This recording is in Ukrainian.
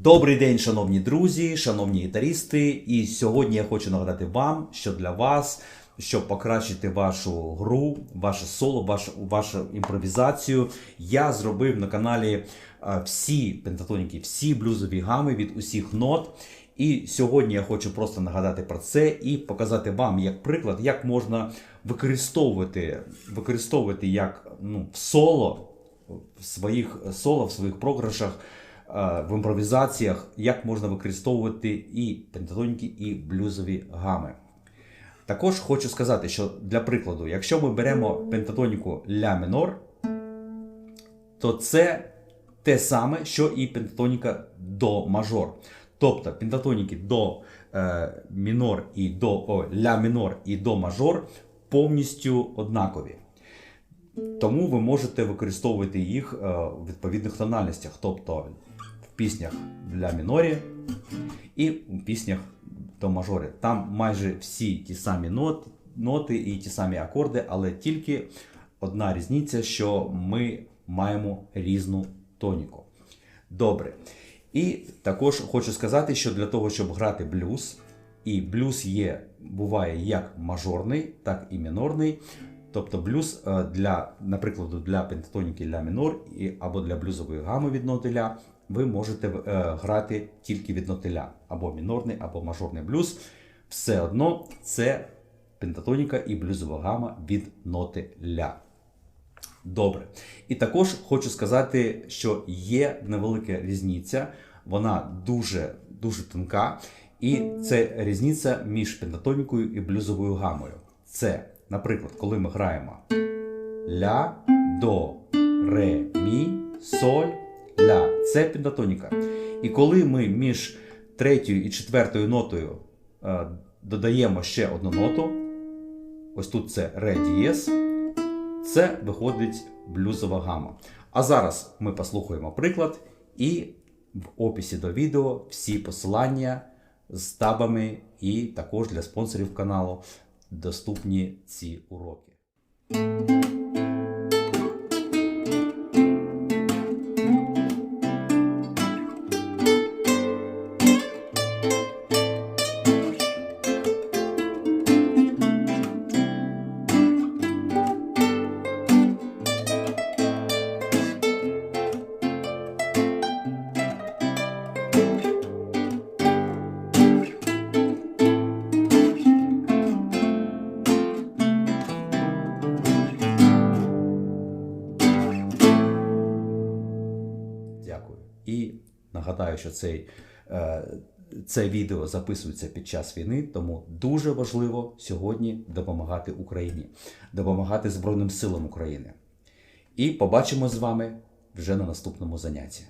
Добрий день, шановні друзі, шановні гітаристи. І сьогодні я хочу нагадати вам, що для вас, щоб покращити вашу гру, ваше соло, вашу, вашу імпровізацію, я зробив на каналі е, всі пентатоніки, всі блюзові гами від усіх нот. І сьогодні я хочу просто нагадати про це і показати вам як приклад, як можна використовувати, використовувати як ну, в соло, в своїх соло, в своїх програшах, в імпровізаціях, як можна використовувати і пентатоніки, і блюзові гами. Також хочу сказати, що для прикладу, якщо ми беремо пентатоніку ля минор, то це те саме, що і пентатоніка до мажор. Тобто пентатоніки до е, мінор і до о, ля мінор і до мажор повністю однакові. Тому ви можете використовувати їх е, в відповідних тональностях, тобто в піснях для мінорі і в піснях до мажорі. Там майже всі ті самі нот, ноти і ті самі акорди, але тільки одна різниця, що ми маємо різну тоніку. Добре. І також хочу сказати, що для того, щоб грати блюз, і блюз є, буває як мажорний, так і мінорний. Тобто блюз е, для, наприклад, для пентатоніки ля мінор або для блюзової гами від ноти ви можете е, грати тільки від ноти ля, або мінорний, або мажорний блюз. Все одно це пентатоніка і блюзова гама від ноти ля. Добре. І також хочу сказати, що є невелика різниця, вона дуже дуже тонка, і це різниця між пентатонікою і блюзовою гамою. Це, наприклад, коли ми граємо ля, до, ре, мі, соль, ля. Це пентатоніка. І коли ми між третьою і четвертою нотою е, додаємо ще одну ноту, ось тут це ре дієс, це виходить блюзова гама. А зараз ми послухаємо приклад, і в описі до відео всі посилання з табами і також для спонсорів каналу доступні ці уроки. Дякую. Нагадаю, що цей, е, це відео записується під час війни, тому дуже важливо сьогодні допомагати Україні, допомагати Збройним силам України. І побачимо з вами вже на наступному занятті.